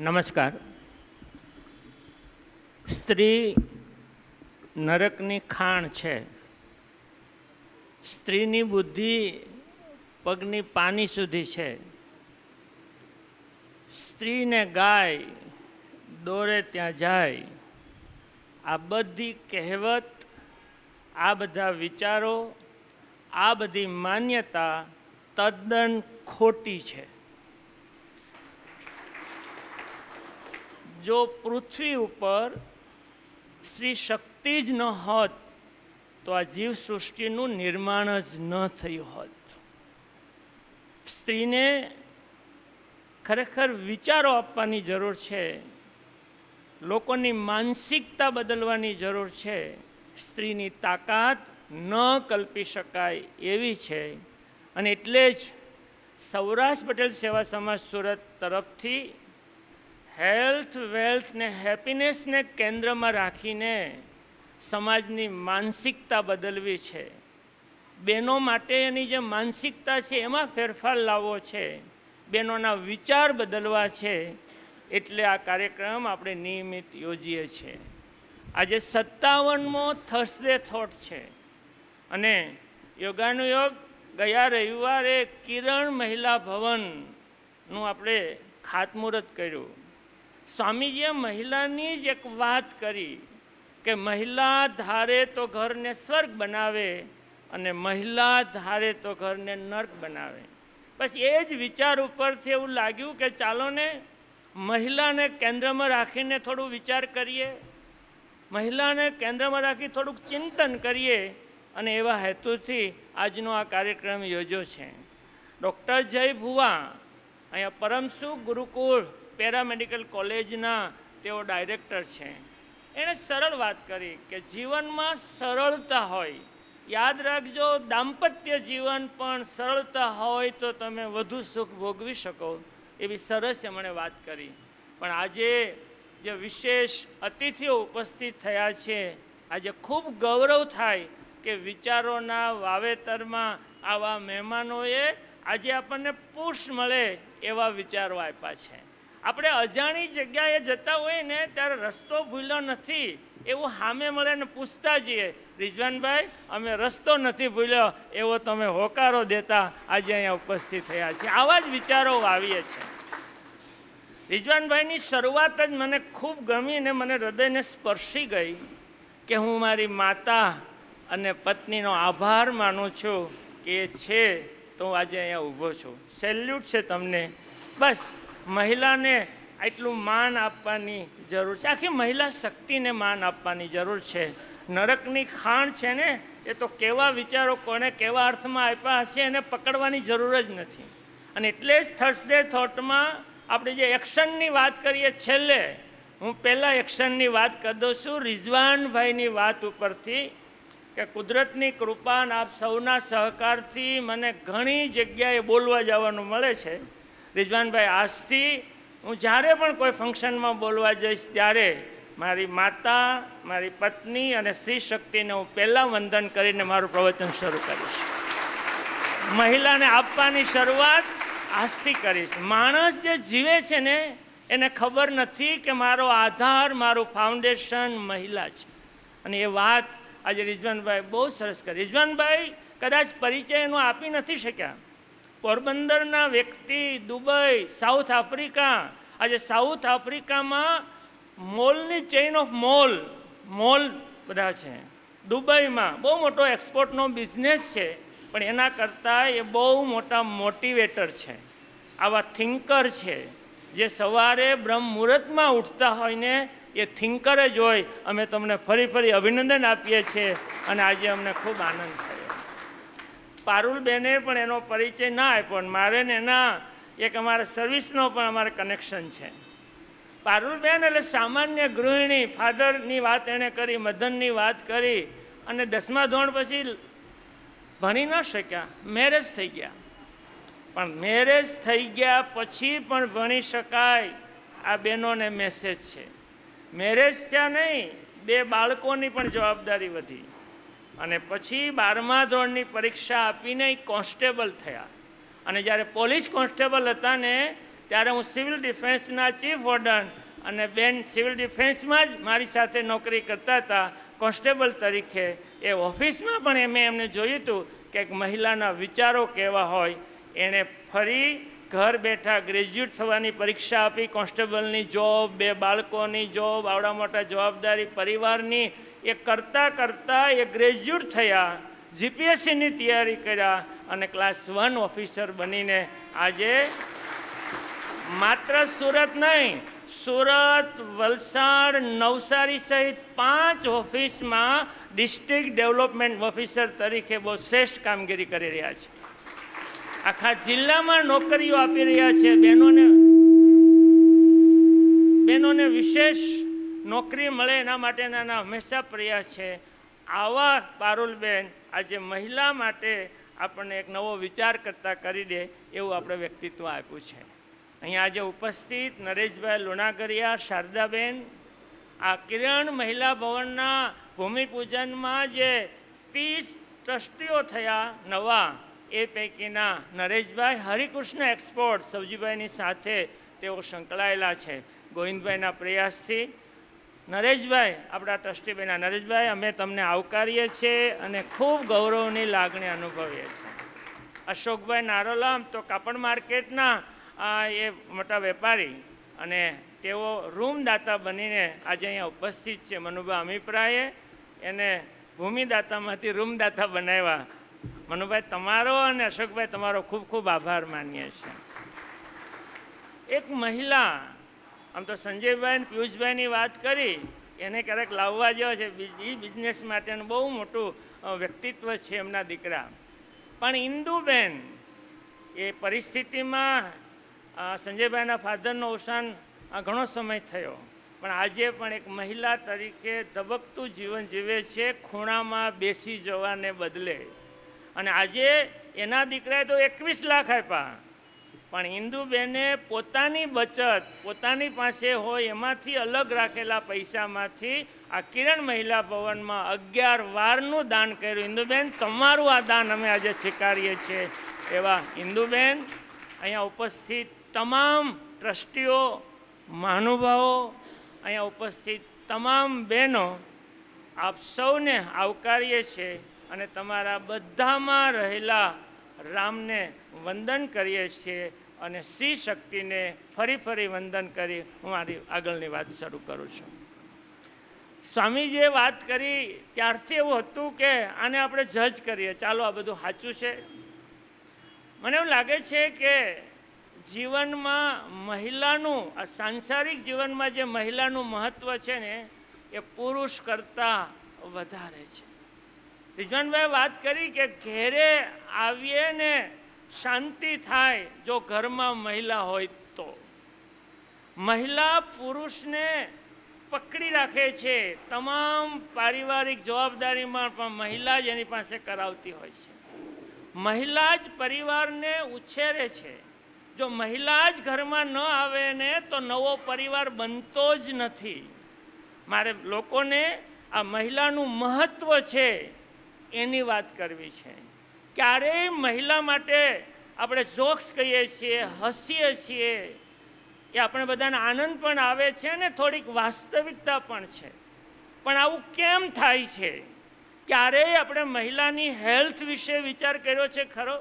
નમસ્કાર. સ્ત્રી નરકની ખાણ છે. સ્ત્રીની બુદ્ધિ પગની પાની સુધી છે. સ્ત્રીને ગાય દોરે ત્યાં જાય. આ બધી કહેવત, આ બધા વિચારો, આ બધી માન્યતા તદ્દન ખોટી છે. જો પૃથ્વી ઉપર સ્ત્રી શક્તિ જ ન હોત, તો આ જીવ સૃષ્ટિનું નિર્માણ જ ન થયું હોત. સ્ત્રીને ખરેખર વિચારો આપવાની જરૂર છે, લોકોની માનસિકતા બદલવાની જરૂર છે, સ્ત્રીની તાકાત ન કલ્પી શકાય એવી છે. અને એટલે જ સૌરાષ્ટ્ર પટેલ સેવા સમાજ સુરત તરફથી હેલ્થ, વેલ્થ ને હેપીનેસને કેન્દ્રમાં રાખીને સમાજની માનસિકતા બદલવી છે. બહેનો માટે એની જે માનસિકતા છે એમાં ફેરફાર લાવવો છે. બહેનોના વિચાર બદલવા છે. એટલે આ કાર્યક્રમ આપણે નિયમિત યોજીએ છીએ. આજે સત્તાવનમો થર્સડે થોટ છે. અને યોગાનુયોગ ગયા રવિવારે કિરણ મહિલા ભવનનું આપણે ખાતમુહૂર્ત કર્યું. સ્વામીજીએ મહિલાની જ એક વાત કરી કે મહિલા ધારે તો ઘરને સ્વર્ગ બનાવે અને મહિલા ધારે તો ઘરને નર્ક બનાવે. પછી એ જ વિચાર ઉપરથી એવું લાગ્યું કે ચાલો ને મહિલાને કેન્દ્રમાં રાખીને થોડું વિચાર કરીએ, મહિલાને કેન્દ્રમાં રાખી થોડુંક ચિંતન કરીએ અને એવા હેતુથી આજનો આ કાર્યક્રમ યોજ્યો છે. ડૉક્ટર જય ભુવા, અહીંયા પરમસુખ ગુરુકુળ પેરામેડિકલ કોલેજના તેઓ ડાયરેક્ટર છે. એણે સરળ વાત કરી કે જીવનમાં સરળતા હોય. યાદ રાખજો, દાંપત્ય જીવન પણ સરળતા હોય તો તમે વધુ સુખ ભોગવી શકો, એવી સરસ એમણે વાત કરી. પણ આજે જે વિશેષ અતિથિઓ ઉપસ્થિત થયા છે, આજે ખૂબ ગૌરવ થાય કે વિચારોના વાવેતરમાં આવા મહેમાનોએ આજે આપણને પુશ મળે એવા વિચારો આપ્યા છે. આપણે અજાણી જગ્યાએ જતા હોઈએ ને ત્યારે રસ્તો ભૂલ્યો નથી. એવું સામે મળે ને પૂછતા જઈએ રિજવાનભાઈ અમે રસ્તો નથી ભૂલ્યો, એવો તમે હોકારો દેતા આજે અહીંયા ઉપસ્થિત થયા છીએ. આવા જ વિચારો વાવીએ છીએ. રિજવાનભાઈની શરૂઆત જ મને ખૂબ ગમી ને મને હૃદયને સ્પર્શી ગઈ કે હું મારી માતા અને પત્નીનો આભાર માનું છું કે છે, તો આજે અહીંયા ઊભો છું. સેલ્યુટ છે તમને. બસ મહિલાને આટલું માન આપવાની જરૂર છે. આખી મહિલા શક્તિને માન આપવાની જરૂર છે. નરકની ખાણ છે ને, એ તો કેવા વિચારો કોને કેવા અર્થમાં આપ્યા હશે એને પકડવાની જરૂર જ નથી. અને એટલે જ થર્સડે થોટમાં આપણે જે એક્શનની વાત કરીએ છેલ્લે, હું પહેલાં એક્શનની વાત કરી દઉં છું રિઝવાનભાઈની વાત ઉપરથી કે કુદરતની કૃપા આપ સૌના સહકારથી મને ઘણી જગ્યાએ બોલવા જવાનું મળે છે. રિઝવાનભાઈ આજથી હું જ્યારે પણ કોઈ ફંક્શનમાં બોલવા જઈશ ત્યારે મારી માતા, મારી પત્ની અને સ્ત્રી શક્તિને હું પહેલાં વંદન કરીને મારું પ્રવચન શરૂ કરીશ. મહિલાને આપવાની શરૂઆત આજથી કરીશ. માણસ જે જીવે છે ને, એને ખબર નથી કે મારો આધાર, મારું ફાઉન્ડેશન મહિલા છે. અને એ વાત આજે રિઝવાનભાઈ બહુ સરસ કરી. રિઝવાનભાઈ કદાચ પરિચય એનો આપી નથી શક્યા. પોરબંદરના વ્યક્તિ, દુબઈ, સાઉથ આફ્રિકા. આજે સાઉથ આફ્રિકામાં મોલની ચેઇન ઓફ મોલ મોલ બધા છે. દુબઈમાં બહુ મોટો એક્સપોર્ટનો બિઝનેસ છે, પણ એના કરતાં એ બહુ મોટા મોટિવેટર છે. આવા થિંકર છે, જે સવારે બ્રહ્મ મુહૂર્તમાં ઉઠતા હોય ને, એ થિંકર જ હોય. અમે તમને ફરી ફરી અભિનંદન આપીએ છીએ અને આજે અમને ખૂબ આનંદ થયો. પારુલબેને પણ એનો પરિચય ના આપ્યો મારે ને એના એક અમારા સર્વિસનો પણ અમારે કનેક્શન છે. પારુલબેન એટલે સામાન્ય ગૃહિણી ફાધરની વાત એણે કરી મદનની વાત કરી અને દસમા ધોરણ પછી ભણી ન શક્યા મેરેજ થઈ ગયા. પણ મેરેજ થઈ ગયા પછી પણ ભણી શકાય આ બહેનોને મેસેજ છે. મેરેજ થયા નહીં, બે બાળકોની પણ જવાબદારી વધી. અને પછી બારમા ધોરણની પરીક્ષા આપીને કોન્સ્ટેબલ થયા. અને જ્યારે પોલીસ કોન્સ્ટેબલ હતા ને, ત્યારે હું સિવિલ ડિફેન્સના ચીફ વોર્ડન અને બેન સિવિલ ડિફેન્સમાં જ મારી સાથે નોકરી કરતા હતા, કોન્સ્ટેબલ તરીકે. એ ઓફિસમાં પણ મેં એમને જોયું હતું કે એક મહિલાના વિચારો કેવા હોય. એણે ફરી ઘર બેઠા ગ્રેજ્યુએટ થવાની પરીક્ષા આપી, કોન્સ્ટેબલની જોબ, બે બાળકોની જોબ, આવડા મોટા જવાબદારી પરિવારની એ કરતાં કરતાં એ ગ્રેજ્યુએટ થયા જીપીએસસીની તૈયારી કર્યા અને ક્લાસ વન ઓફિસર બનીને આજે માત્ર સુરત નહીં, સુરત, વલસાડ, નવસારી સહિત પાંચ ઓફિસમાં ડિસ્ટ્રિક્ટ ડેવલપમેન્ટ ઓફિસર તરીકે બહુ શ્રેષ્ઠ કામગીરી કરી રહ્યા છે. આખા જિલ્લામાં નોકરીઓ આપી રહ્યા છે. બહેનોને બહેનોને વિશેષ નોકરી મળે એના માટેના હંમેશા પ્રયાસ છે. આવા પારુલબેન આજે મહિલા માટે આપણને એક નવો વિચાર કરતા કરી દે એવું આપણે વ્યક્તિત્વ આપ્યું છે. અહીંયા આજે ઉપસ્થિત નરેશભાઈ લુણાગરિયા, શારદાબેન, આ કિરણ મહિલા ભવનના ભૂમિપૂજનમાં જે ત્રીસ ટ્રસ્ટીઓ થયા નવા, એ પૈકીના નરેશભાઈ હરિકૃષ્ણ એક્સપોર્ટ સવજીભાઈની સાથે તેઓ સંકળાયેલા છે. ગોવિંદભાઈના પ્રયાસથી નરેશભાઈ, આપણા ટ્રસ્ટીભાઈના નરેશભાઈ, અમે તમને આવકારીએ છીએ અને ખૂબ ગૌરવની લાગણી અનુભવીએ છીએ. અશોકભાઈ નારોલામ તો કાપડ માર્કેટના એ મોટા વેપારી અને તેઓ રૂમદાતા બનીને આજે અહીંયા ઉપસ્થિત છે, મનુભા અભિપ્રાયે એને ભૂમિદાતામાંથી રૂમદાતા બનાવ્યા. મનુભાઈ, તમારો અને અશોકભાઈ, તમારો ખૂબ ખૂબ આભાર માનીએ છીએ. એક મહિલા આમ તો સંજયભાઈ પિયુષભાઈની વાત કરી, એને ક્યારેક લાવવા જેવા છે. એ બિઝનેસ માટેનું બહુ મોટું વ્યક્તિત્વ છે એમના દીકરા. પણ ઇન્દુબેન એ પરિસ્થિતિમાં સંજયભાઈના ફાધરનો અવસાન ઘણો સમય થયો. પણ આજે પણ એક મહિલા તરીકે ધબકતું જીવન જીવે છે, ખૂણામાં બેસી જવાને બદલે. અને આજે એના દીકરાએ તો એકવીસ લાખ આપ્યા. પણ ઇન્દુબેને પોતાની બચત પોતાની પાસે હોય એમાંથી અલગ રાખેલા પૈસામાંથી આ કિરણ મહિલા ભવનમાં અગિયાર વારનું દાન કર્યું. ઇન્દુબેન તમારું આ દાન અમે આજે સ્વીકારીએ છીએ. એવા ઇન્દુબેન અહીંયા ઉપસ્થિત તમામ ટ્રસ્ટીઓ, મહાનુભાવો, અહીંયા ઉપસ્થિત તમામ બહેનો, આપ સૌને આવકારીએ છીએ અને તમારા બધામાં રહેલા રામને વંદન કરીએ છીએ અને શ્રી શક્તિને ફરી ફરી વંદન કરી હું મારી આગળની વાત શરૂ કરું છું. સ્વામીજીએ વાત કરી ત્યારથી એવું હતું કે આને આપણે જજ કરીએ. ચાલો આ બધું સાચું છે? મને એવું લાગે છે કે જીવનમાં મહિલાનું, આ સાંસારિક જીવનમાં જે મહિલાનું મહત્ત્વ છે ને, એ પુરુષ કરતાં વધારે છે. રિજવાનભાઈ વાત કરી કે ઘેરે આવીએ ને શાંતિ થાય જો ઘરમાં મહિલા હોય તો. મહિલા પુરુષને પકડી રાખે છે તમામ પારિવારિક જવાબદારીમાં પણ મહિલા જ એની પાસે કરાવતી હોય છે. મહિલા જ પરિવારને ઉછેરે છે. જો મહિલા જ ઘરમાં ન આવે ને તો નવો પરિવાર બનતો જ નથી. મારે લોકોને આ મહિલાનું મહત્ત્વ છે એની વાત કરવી છે. ક્યારેય મહિલા માટે આપણે જોક્સ કહીએ છીએ, હસીએ છીએ. એ આપણે બધાને આનંદ પણ આવે છે ને થોડીક વાસ્તવિકતા પણ છે. પણ આવું કેમ થાય છે? ક્યારેય આપણે મહિલાની હેલ્થ વિશે વિચાર કર્યો છે ખરો?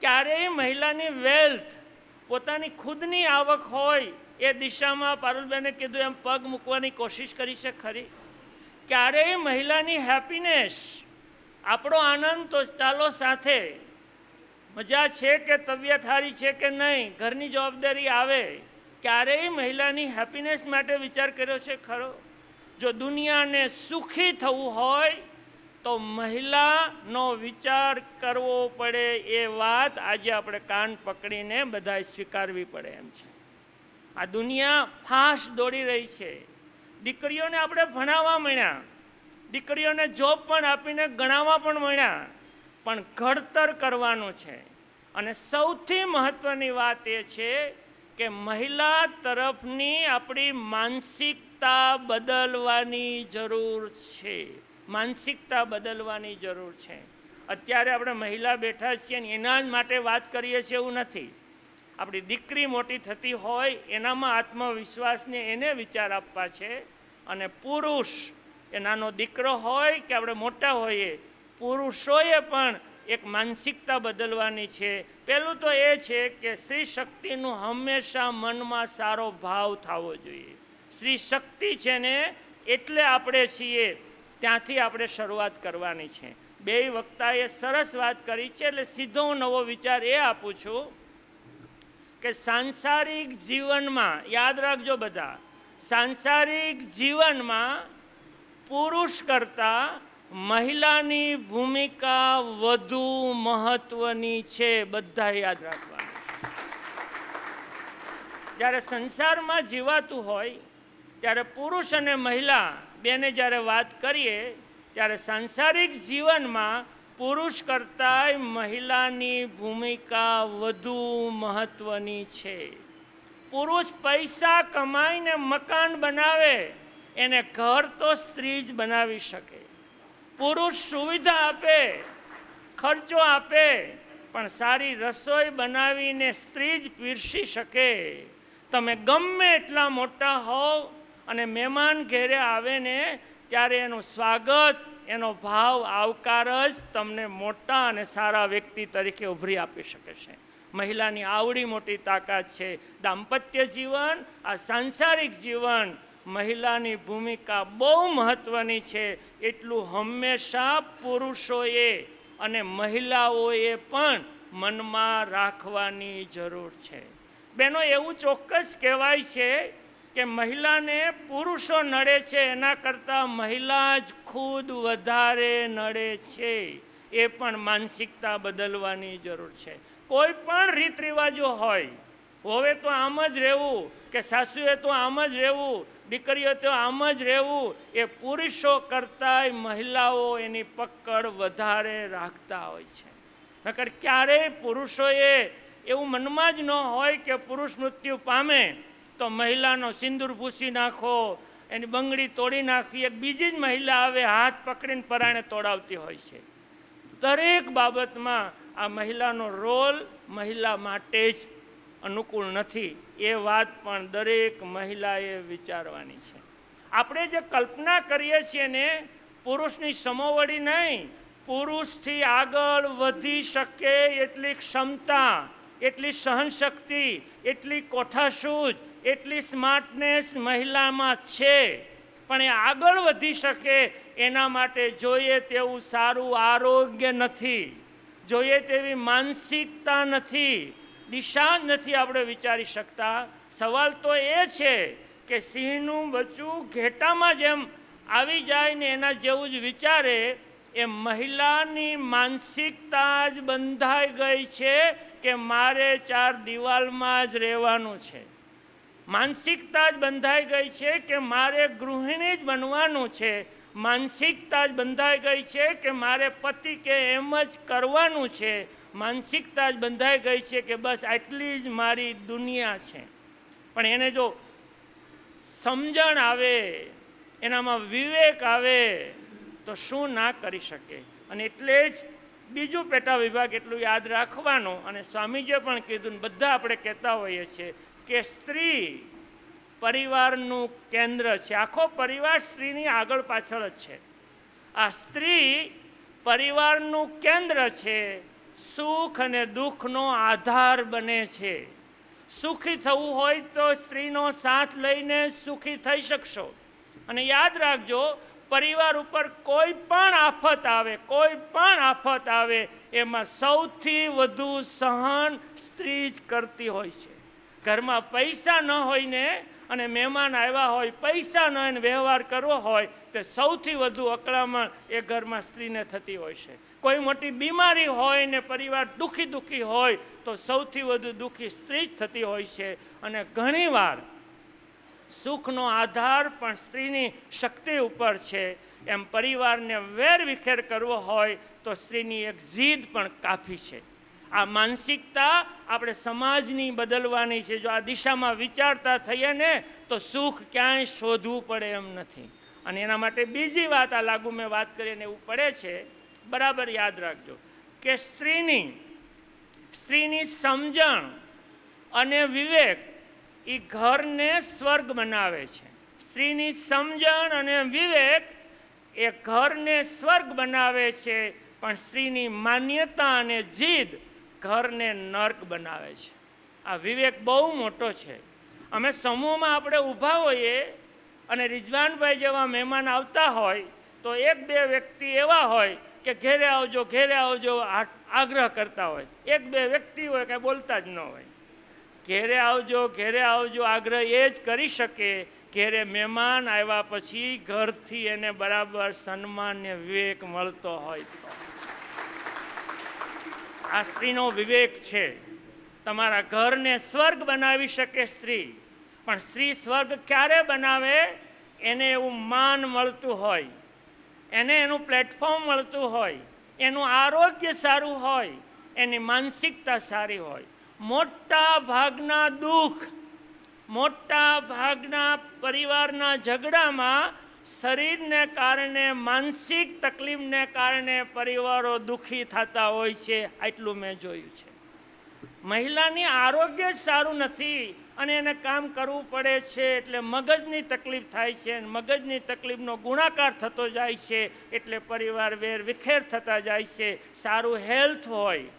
ક્યારેય મહિલાની વેલ્થ, પોતાની ખુદની આવક હોય એ દિશામાં પારુલબેને કીધું એમ પગ મૂકવાની કોશિશ કરી છે ખરી? ક્યારેય મહિલાની હેપીનેસ આપણો આનંદ તો ચાલો સાથે. મજા છે કે તબિયત સારી છે કે નહીં? ઘરની જવાબદારી આવે. ક્યારેય મહિલાની હેપીનેસ માટે વિચાર કર્યો છે ખરો? જો દુનિયાને સુખી થવું હોય, તો મહિલાનો વિચાર કરવો પડે એ વાત આજે આપણે કાન પકડીને બધાએ સ્વીકારવી પડે એમ છે. આ દુનિયા ફાસ્ટ દોડી રહી છે. દીકરીઓને આપણે ભણાવવા મળ્યા. દીકરીઓને જોબ પણ આપીને ગણાવવા પણ મળ્યા. પણ ઘડતર કરવાનું છે. અને સૌથી મહત્ત્વની વાત એ છે કે મહિલા તરફની આપણી માનસિકતા બદલવાની જરૂર છે. માનસિકતા બદલવાની જરૂર છે. અત્યારે આપણે મહિલા બેઠા છીએ ને એના જ માટે વાત કરીએ છીએ એવું નથી. આપણી દીકરી મોટી થતી હોય એનામાં આત્મવિશ્વાસને એને વિચાર આપવા છે અને પુરુષ એ નાનો દીકરો હોય કે આપણે મોટા હોઈએ, પુરુષોએ પણ એક માનસિકતા બદલવાની છે. પહેલું તો એ છે કે સ્ત્રી શક્તિનું હંમેશા મનમાં સારો ભાવ થવો જોઈએ. સ્ત્રી શક્તિ છે ને, એટલે આપણે છીએ, ત્યાંથી આપણે શરૂઆત કરવાની છે. બે વક્તાએ સરસ વાત કરી છે, એટલે સીધો નવો વિચાર એ આપું છું કે સાંસારિક જીવનમાં, યાદ રાખજો બધા, સાંસારિક જીવનમાં પુરુષ કરતાં મહિલાની ભૂમિકા વધુ મહત્વની છે બધા યાદ રાખવાનું. જ્યારે સંસારમાં જીવાતું હોય, ત્યારે પુરુષ અને મહિલા બેને જ્યારે વાત કરીએ, ત્યારે સાંસારિક જીવનમાં પુરુષ કરતાં મહિલાની ભૂમિકા વધુ મહત્વની છે. પુરુષ પૈસા કમાઈને મકાન બનાવે એને ઘર તો સ્ત્રી જ બનાવી શકે. પુરુષ સુવિધા આપે, ખર્ચો આપે, પણ સારી રસોઈ બનાવીને સ્ત્રી જ પીરસી શકે. તમે ગમે એટલા મોટા હોવ અને મહેમાન ઘેરે આવે ને, ત્યારે એનું સ્વાગત, એનો ભાવ, આવકાર જ તમને મોટા અને સારા વ્યક્તિ તરીકે ઉભરી આપી શકે છે. મહિલાની આવડી મોટી તાકાત છે. દાંપત્ય જીવન, આ સાંસારિક જીવન મહિલાની ભૂમિકા બહુ મહત્ત્વની છે. એટલું હંમેશા પુરુષોએ અને મહિલાઓએ પણ મનમાં રાખવાની જરૂર છે. બેનો, એવું ચોક્કસ કહેવાય છે કે મહિલાને પુરુષો નડે છે, એના કરતાં મહિલા જ ખુદ વધારે નડે છે. એ પણ માનસિકતા બદલવાની જરૂર છે. કોઈ પણ રીત રિવાજો હોય, હવે તો આમ જ રહેવું, કે સાસુએ તો આમ જ રહેવું દીકરીઓ તો આમ જ રહેવું. એ પુરુષો કરતાંય મહિલાઓ એની પકડ વધારે રાખતા હોય છે. નકર ક્યારેય પુરુષોએ એવું મનમાં જ ન હોય કે પુરુષ મૃત્યુ પામે તો મહિલાનો સિંદૂર ભૂસી નાખો, એની બંગડી તોડી નાખવી, એક બીજી જ મહિલા આવે, હાથ પકડીને પરાણે તોડાવતી હોય છે. દરેક બાબતમાં આ મહિલાનો રોલ મહિલા માટે જ અનુકૂળ નથી. એ વાત પણ દરેક મહિલાએ વિચારવાની છે. આપણે જે કલ્પના કરીએ છીએ ને, પુરુષની સમોવડી નહીં. પુરુષથી આગળ વધી શકે એટલી ક્ષમતા, એટલી સહનશક્તિ, એટલી કોઠાસૂઝ, એટલી સ્માર્ટનેસ મહિલામાં છે. પણ એ આગળ વધી શકે એના માટે જોઈએ તેવું સારું આરોગ્ય નથી. જોઈએ તેવી માનસિકતા નથી. દિશા જ નથી આપણે વિચારી શકતા. સવાલ તો એ છે કે સિંહનું બચ્ચું ઘેટામાં જેમ આવી જાય ને એના જેવું જ વિચારે, એ મહિલાની માનસિકતા જ બંધાઈ ગઈ છે કે મારે ચાર દિવાલમાં જ રહેવાનું છે. માનસિકતા જ બંધાઈ ગઈ છે કે મારે ગૃહિણી જ બનવાનું છે. માનસિકતા જ બંધાઈ ગઈ છે કે મારે પતિ કે એમ જ કરવાનું છે. માનસિકતા જ બંધાઈ ગઈ છે કે બસ આટલી જ મારી દુનિયા છે. પણ એને જો સમજણ આવે, એનામાં વિવેક આવે, તો શું ના કરી શકે? અને એટલે જ બીજું પેટા વિભાગ એટલું યાદ રાખવાનું અને સ્વામીજીએ પણ કીધું બધા આપણે કહેતા હોઈએ છીએ કે સ્ત્રી પરિવારનું કેન્દ્ર છે. આખો પરિવાર સ્ત્રીની આગળ પાછળ જ છે. આ સ્ત્રી પરિવારનું કેન્દ્ર છે. સુખ અને દુઃખનો આધાર બને છે. સુખી થવું હોય તો સ્ત્રીનો સાથ લઈને સુખી થઈ શકશો. અને યાદ રાખજો, પરિવાર ઉપર કોઈ પણ આફત આવે, કોઈ પણ આફત આવે, એમાં સૌથી વધુ સહન સ્ત્રી જ કરતી હોય છે. ઘરમાં પૈસા ન હોય ને, અને મહેમાન આવ્યા હોય, પૈસા ન હોય ને વ્યવહાર કરવો હોય, તો સૌથી વધુ અકળામણ એ ઘરમાં સ્ત્રીને થતી હોય છે. કોઈ મોટી બીમારી હોય ને પરિવાર દુઃખી દુઃખી હોય, તો સૌથી વધુ દુઃખી સ્ત્રી જ થતી હોય છે. અને ઘણીવાર સુખનો આધાર પણ સ્ત્રીની શક્તિ ઉપર છે. એમ પરિવારને વેર વિખેર કરવો હોય, તો સ્ત્રીની એક જીદ પણ કાફી છે. આ માનસિકતા આપણે સમાજની બદલવાની છે. જો આ દિશામાં વિચારતા થઈએ ને, તો સુખ ક્યાંય શોધવું પડે એમ નથી. અને એના માટે બીજી વાત આ લાગુ મેં વાત કરીને એવું પડે છે બરાબર યાદ રાખજો કે સ્ત્રીની સ્ત્રીની સમજણ અને વિવેક એ ઘરને સ્વર્ગ બનાવે છે. સ્ત્રીની સમજણ અને વિવેક એ ઘરને સ્વર્ગ બનાવે છે, પણ સ્ત્રીની માન્યતા અને જીદ ઘરને નર્ક બનાવે છે. આ વિવેક બહુ મોટો છે. અમે સમૂહમાં આપણે ઊભા હોઈએ અને રિજવાનભાઈ જેવા મહેમાન આવતા હોય, તો એક બે વ્યક્તિ એવા હોય કે ઘેરે આવજો ઘેરે આવજો આગ્રહ કરતા હોય. એક બે વ્યક્તિ હોય કાંઈ બોલતા જ ન હોય. ઘેરે આવજો ઘેરે આવજો, આગ્રહ એ જ કરી શકે ઘેરે મહેમાન આવ્યા પછી ઘરથી એને બરાબર સન્માન વિવેક મળતો હોય તો. આ સ્ત્રીનો વિવેક છે. તમારા ઘરને સ્વર્ગ બનાવી શકે સ્ત્રી. પણ સ્ત્રી સ્વર્ગ ક્યારે બનાવે? એને એવું માન મળતું હોય. એને એનું પ્લેટફોર્મ મળતું હોય, એનું આરોગ્ય સારું હોય, એની માનસિકતા સારી હોય. મોટા ભાગના દુઃખ, મોટા ભાગના પરિવારના ઝઘડામાં શરીરને કારણે, માનસિક તકલીફને કારણે પરિવારો દુઃખી થતા હોય છે, આટલું મેં જોયું છે. મહિલાની આરોગ્ય સારું નથી અને એને કામ કરવું પડે છે એટલે મગજની તકલીફ થાય છે અને મગજની તકલીફનો ગુણાકાર થતો જાય છે એટલે પરિવાર વેર વિખેર થતા જાય છે. સારું હેલ્થ હોય,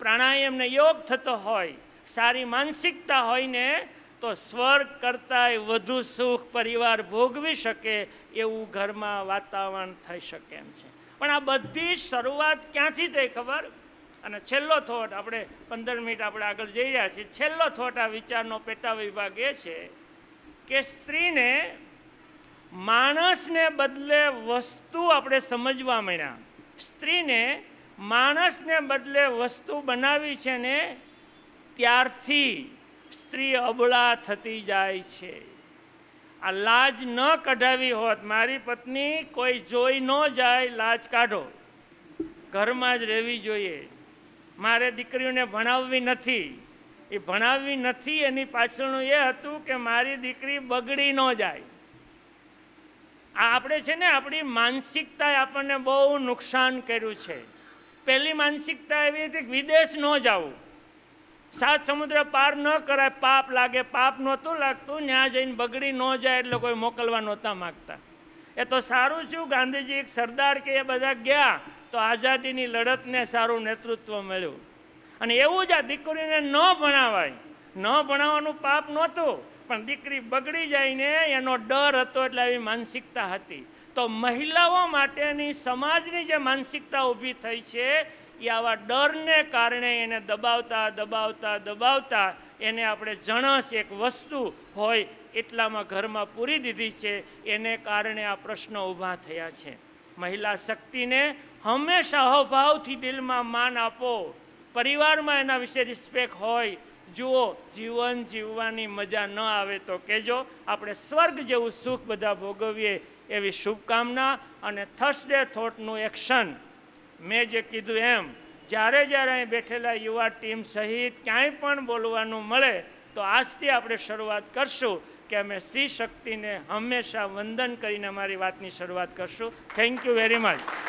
પ્રાણાયામને યોગ થતો હોય, સારી માનસિકતા હોય ને તો સ્વર્ગ કરતાંય વધુ સુખ પરિવાર ભોગવી શકે એવું ઘરમાં વાતાવરણ થઈ શકે એમ છે. પણ આ બધી શરૂઆત ક્યાંથી થઈ ખબર? અને છેલ્લો થોટ આપણે પંદર મિનિટ આપણે આગળ જઈ રહ્યા છીએ. છેલ્લો થોટ આ વિચારનો પેટા વિભાગ એ છે કે સ્ત્રીને માણસને બદલે વસ્તુ આપણે સમજવા માંડ્યા સ્ત્રીને માણસને બદલે વસ્તુ બનાવી છે ને ત્યારથી સ્ત્રી અબળા થતી જાય છે. આ લાજ ન કઢાવી હોત, મારી પત્ની કોઈ જોઈ ન જાય, લાજ કાઢો. ઘરમાં જ રહેવી જોઈએ. મારે દીકરીઓને ભણાવવી નથી. એ ભણાવવી નથી એની પાછળનું એ હતું કે મારી દીકરી બગડી ન જાય. આ આપણે છે ને આપણી માનસિકતાએ આપણને બહુ નુકસાન કર્યું છે. પહેલી માનસિકતા એવી હતી કે વિદેશ ન જવું. સાત સમુદ્ર પાર ન કરાય, પાપ લાગે. પાપ નહોતું લાગતું ત્યાં જઈને બગડી ન જાય એટલે કોઈ મોકલવા નહોતા માગતા. એ તો સારું છું ગાંધીજી એક સરદાર કે એ બધા ગયા. તો આઝાદીની લડતને સારું નેતૃત્વ મળ્યું. અને એવું જ આ દીકરીને ન ભણાવાય. ન ભણાવવાનું પાપ નહોતું, પણ દીકરી બગડી જાય ને એનો ડર હતો એટલે આવી માનસિકતા હતી. તો મહિલાઓ માટેની સમાજની જે માનસિકતા ઊભી થઈ છે, એ આવા ડરને કારણે એને દબાવતા દબાવતા દબાવતા એને આપણે જણસ એક વસ્તુ હોય એટલામાં ઘરમાં પૂરી દીધી છે. એને કારણે આ પ્રશ્નો ઊભા થયા છે. મહિલા શક્તિને હંમેશા અહોભાવથી દિલમાં માન આપો. પરિવારમાં એના વિશે રિસ્પેક્ટ હોય, જુઓ, જીવન જીવવાની મજા ન આવે તો કહેજો, આપણે સ્વર્ગ જેવું સુખ બધા ભોગવીએ એવી શુભકામના અને થર્સડે થોટનું એક્શન મેં જે કીધું એમ, જ્યારે જ્યારે અહીં બેઠેલા યુવા ટીમ સહિત ક્યાંય પણ બોલવાનું મળે, તો આજથી આપણે શરૂઆત કરશું કે અમે સ્ત્રી શક્તિને હંમેશા વંદન કરીને અમારી વાતની શરૂઆત કરશું. Thank you very much